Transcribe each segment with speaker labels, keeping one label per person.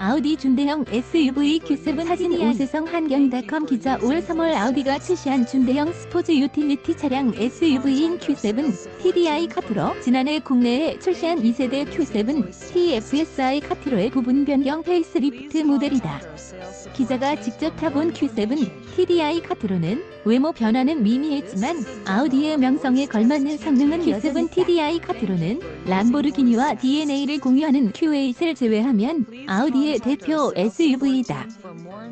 Speaker 1: 아우디 준대형 SUV Q7 사진 오세성 한경닷컴 기자 올 3월 아우디가 출시한 준대형 스포츠 유틸리티 차량 SUV인 Q7 TDI 카트로 지난해 국내에 출시한 2세대 Q7 TFSI 카트로의 부분 변경 페이스리프트 모델이다. 기자가 직접 타본 Q7 TDI 카트로는 외모 변화는 미미했지만 아우디의 명성에 걸맞는 성능은 Q7 TDI 카트로는 람보르기니와 DNA를 공유하는 Q8을 제외하면 아우디의 대표 SUV이다.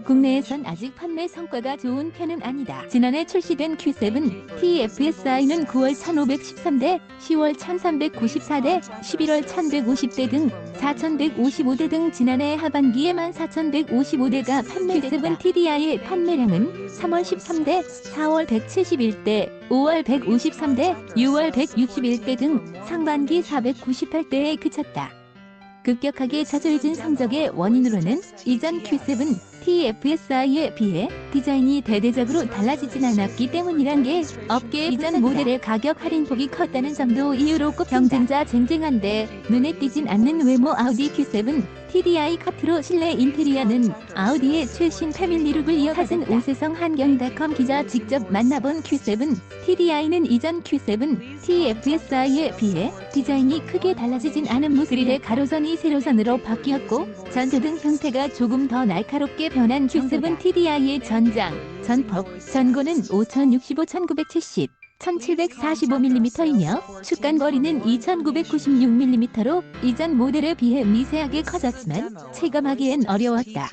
Speaker 1: 국내에선 아직 판매 성과가 좋은 편은 아니다. 지난해 출시된 Q7 TFSI는 9월 1513대, 10월 1394대, 11월 1150대 등 4155대 등 지난해 하반기에만 4155대가 판매됐다. TDI의 판매량은 3월 13대, 4월 171대, 5월 153대, 6월 161대 등 상반기 498대에 그쳤다. 급격하게 저조해진 성적의 원인으로는 이전 Q7 TFSI에 비해 디자인이 대대적으로 달라지진 않았기 때문이란 게 업계 이전 모델의 가격 할인폭이 컸다는 점도 이유로 꼽힌다. 경쟁자 쟁쟁한데 눈에 띄진 않는 외모 아우디 Q7 TDI 카트로 실내 인테리어는 아우디의 최신 패밀리룩을 이어받은 오세성 한경닷컴 기자 직접 만나본 Q7 TDI는 이전 Q7 TFSI에 비해 디자인이 크게 달라지진 않은 모습 그릴의 가로선이 세로선으로 바뀌었고 전조 등 형태가 조금 더 날카롭게 변한 Q7 TDI의 전장, 전폭, 전고는 5065-1970 1745mm이며 축간 거리는 2996mm로 이전 모델에 비해 미세하게 커졌지만 체감하기엔 어려웠다.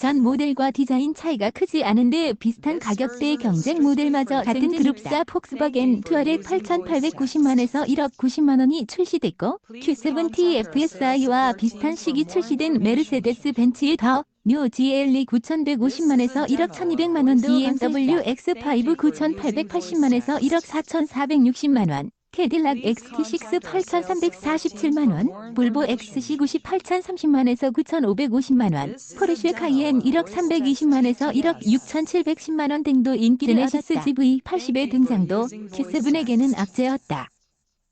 Speaker 1: 전 모델과 디자인 차이가 크지 않은데 비슷한 가격대의 경쟁 모델마저 같은 그룹사 폭스바겐 투어렉 8,890만에서 1억 90만 원이 출시됐고 Q7 TFSI와 비슷한 시기 출시된 메르세데스 벤츠의 더 뉴 GLE 9,150만에서 1억 1,200만 원, BMW X5 9,880만에서 1억 4,460만 원, 캐딜락 XT6 8,347만 원, 볼보 XC 98,030만에서 9,550만 원, 포르쉐 카이엔 1억 320만에서 1억 6,710만 원 등도 인기를 제네시스 GV80의 등장도 Q7에게는 악재였다.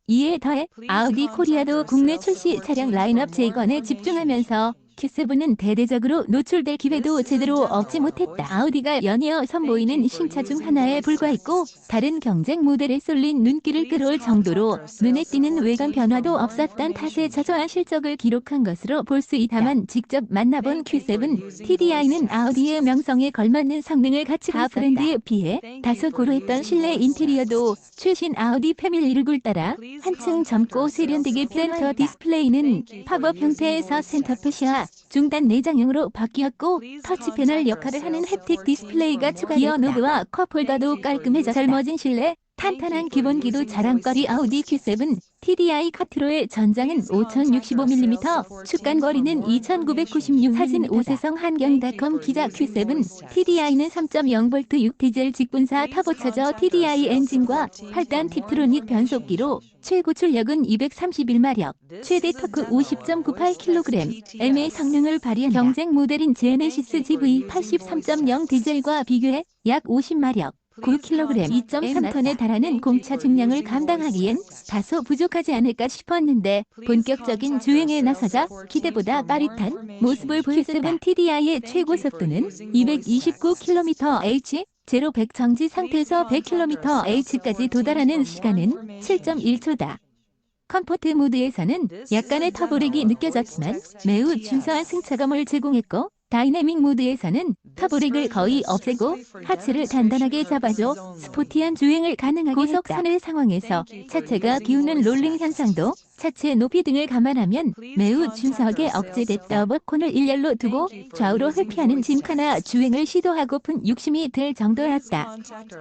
Speaker 1: 이에 더해 아우디 코리아도 국내 출시 차량 라인업 재건에 집중하면서 Q7은 대대적으로 노출될 기회도 제대로 얻지 못했다. 아우디가 연이어 선보이는 신차 중 하나에 불과했고 다른 경쟁 모델에 쏠린 눈길을 끌어올 정도로 눈에 띄는 외관 변화도 없었던 탓에 저조한 실적을 기록한 것으로 볼 수 있다 만 직접 만나본 Q7 TDI는 아우디의 명성에 걸맞는 성능을 갖추고 가 브랜드에 비해 다소 고루했던 실내 인테리어도 최신 아우디 패밀리룩을 따라 한층 젊고 세련되게 센터 디스플레이는 팝업 형태에서 센터페시와 중단 내장형으로 바뀌었고 터치 패널 역할을 하는 햅틱 디스플레이가 추가됐다. 기어 노브와 컵홀더도 깔끔해져 젊어진 실내 탄탄한 기본기도 자랑거리 아우디 Q7 TDI 카트로의 전장은 5065mm, 축간 거리는 2996 사진 오세성 한경닷컴 기자 Q7 TDI는 3.0V 6 디젤 직분사 터보차저 TDI 엔진과 8단 팁트로닉 변속기로 최고 출력은 231마력, 최대 토크 50.98kg, M의 성능을 발휘한 경쟁 모델인 제네시스 GV 83.0 디젤과 비교해 약 50마력, 9kg 2.3톤에 달하는 공차 중량을 감당하기엔 다소 부족하지 않을까 싶었는데 본격적인 주행에 나서자 기대보다 빠릿한 모습을 보였다. TDI의 최고 속도는 229km/h 제로 100 정지 상태에서 100km/h까지 도달하는 시간은 7.1초다. 컴포트 모드에서는 약간의 터보력이 느껴졌지만 매우 준수한 승차감을 제공했고 다이내믹 모드에서는 터보력을 거의 없애고 하체를 단단하게 잡아줘 스포티한 주행을 가능하게 고속 산의 상황에서 차체가 기우는 롤링 현상도 차체 높이 등을 감안하면 매우 준수하게 억제됐다. 버콘을 일렬로 두고 좌우로 회피하는 짐카나 주행을 시도하고픈 욕심이 들 정도였다.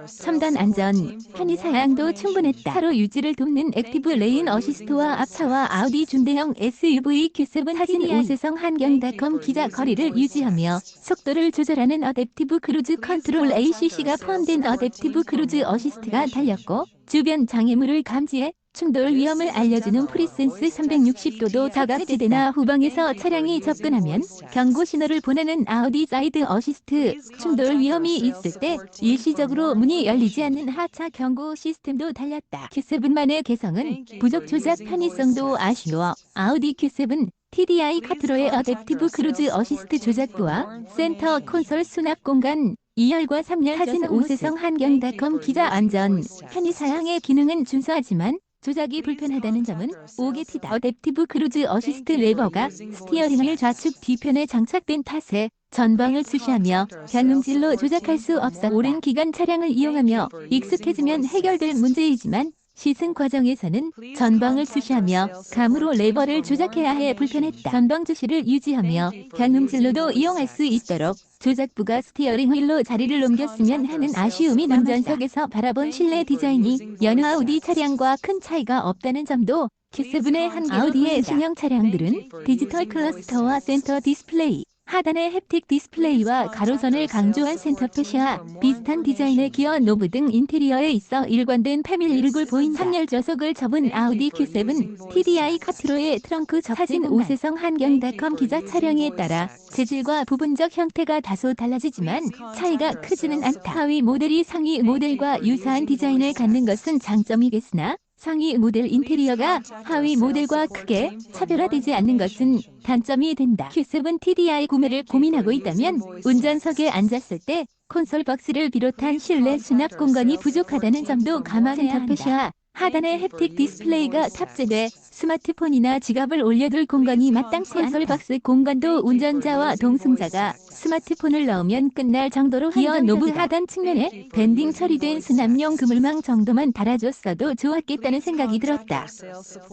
Speaker 1: 첨단 안전, 편의 사양도 충분했다. 하루 유지를 돕는 액티브 레인 어시스트와 앞차와 아우디 준대형 SUV Q7 사진 오세성 한경닷컴 기자 거리를 유지하며 속도를 조절하는 어댑티브 크루즈 컨트롤 ACC가 포함된 어댑티브 크루즈 어시스트가 달렸고 주변 장애물을 감지해 충돌 위험을 알려주는 프리센스 360도도 자각지대나 후방에서 차량이 접근하면 경고 신호를 보내는 아우디 사이드 어시스트. 충돌 위험이 있을 때 일시적으로 문이 열리지 않는 하차 경고 시스템도 달렸다. Q7만의 개성은 부족 조작 편의성도 아쉬워. 아우디 Q7 TDI 카트로의 어댑티브 크루즈 어시스트 조작부와 센터 콘솔 수납 공간 2열과 3열 사진 오세성 한경닷컴 기자 안전. 편의 사양의 기능은 준수하지만 조작이 불편하다는 점은 5개 다. 어댑티브 크루즈 어시스트 레버가 스티어링을 좌측 뒤편에 장착된 탓에 전방을 수시하며 변음질로 조작할 수 없어 오랜 기간 차량을 이용하며 익숙해지면 해결될 문제이지만 시승 과정에서는 전방을 수시하며 감으로 레버를 조작해야 해 불편했다. 전방 주시를 유지하며 변음질로도 이용할 수 있도록 조작부가 스티어링 휠로 자리를 옮겼으면 하는 아쉬움이 운전석에서 바라본 실내 디자인이 여느 아우디 차량과 큰 차이가 없다는 점도 Q7의 한 아우디의 신형 차량들은 디지털 클러스터와 센터 디스플레이, 하단의 햅틱 디스플레이와 가로선을 강조한 센터페시와 비슷한 디자인의 기어 노브 등 인테리어에 있어 일관된 패밀리 룩을 보인 3열 좌석을 접은 아우디 Q7 TDI 카트로의 트렁크 사진 오세성 한경닷컴 기자 차량에 따라 재질과 부분적 형태가 다소 달라지지만 차이가 크지는 않다. 하위 모델이 상위 모델과 유사한 디자인을 갖는 것은 장점이겠으나 상위 모델 인테리어가 하위 모델과 크게 차별화되지 않는 것은 단점이 된다. Q7 TDI 구매를 고민하고 있다면 운전석에 앉았을 때 콘솔 박스를 비롯한 실내 수납 공간이 부족하다는 점도 감안해야 한다. 하단에 햅틱 디스플레이가 탑재돼 스마트폰이나 지갑을 올려둘 공간이 마땅치 콘솔 박스 공간도 운전자와 동승자가 스마트폰을 넣으면 끝날 정도로 기어 노브 하단 측면에 밴딩 처리된 수납용 그물망 정도만 달아줬어도 좋았겠다는 생각이 들었다.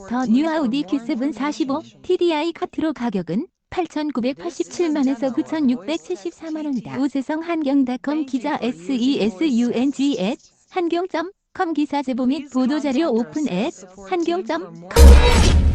Speaker 1: 더 뉴 아우디 Q7 45 TDI 카트로 가격은 8,987만에서 9,674만원이다. 우세성 한경닷컴 기자 SESUNG 한경 .com 기사 제보 및 보도자료 오픈 앱 한경.com